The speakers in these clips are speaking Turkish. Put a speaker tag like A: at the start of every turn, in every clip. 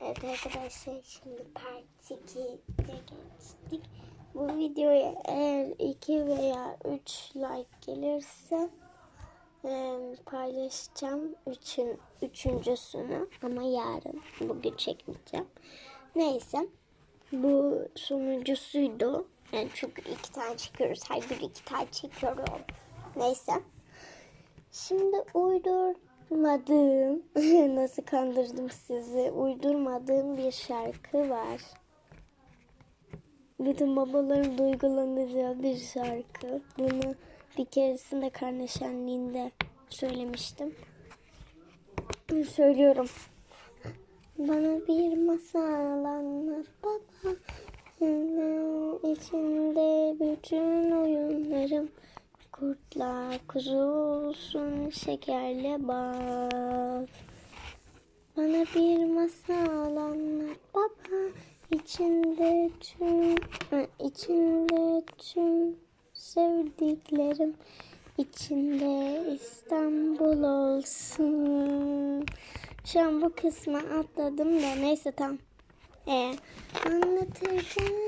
A: Evet arkadaşlar şimdi part 2'ye geçtik. Bu videoya eğer 2 veya 3 like gelirse e, paylaşacağım üçün, üçüncüsünü ama yarın bugün çekmeyeceğim. Neyse bu sonuncusuydu. Yani çünkü iki tane çekiyoruz. Her gün iki tane çekiyorum. Neyse. Şimdi uydurmadığım, nasıl kandırdım sizi, uydurmadığım bir şarkı var. Bütün babaların duygulanacağı bir şarkı. Bunu bir keresinde karneşenliğinde söylemiştim. Söylüyorum. Bana bir masal anlat baba. İçinde bütün oyunlarım. Kurtlar kuzu olsun şekerle bal. Bana bir masal anlat baba. İçinde tüm, içinde tüm sevdiklerim. İçinde İstanbul olsun. Şu an bu kısmı atladım da neyse tamam. Ee, anlatırken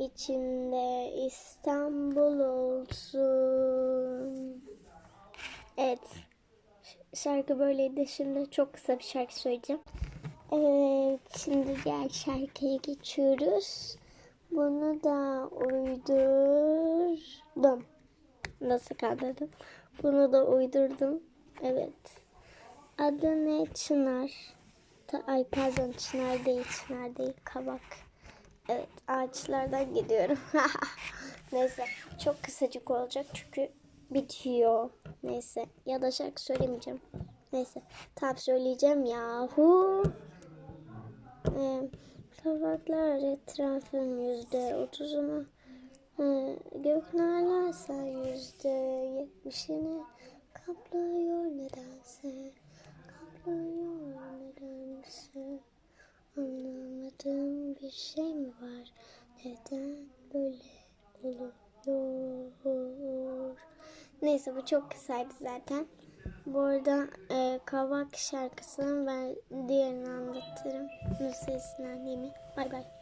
A: içinde İstanbul olsun. Evet. Şarkı böyleydi. Şimdi çok kısa bir şarkı söyleyeceğim. Evet. Şimdi diğer şarkıya geçiyoruz. Bunu da uydurdum. Nasıl kandırdım? Bunu da uydurdum. Evet. Adı ne? Çınar. Ay pardon Çınar değil. Çınar değil. Kabak. Evet ağaçlardan gidiyorum. Neyse çok kısacık olacak çünkü bitiyor. Neyse ya da şarkı söylemeyeceğim. Neyse tam söyleyeceğim yahu. Ee, kabaklar etrafın yüzde otuzunu ee, göknalarsa yüzde yetmişini kaplıyor nedense bir şey mi var? Neden böyle oluyor? Neyse bu çok kısaydı zaten. Bu arada e, Kavak şarkısının ben diğerini anlatırım. Nursel Sinan Yemi bay bay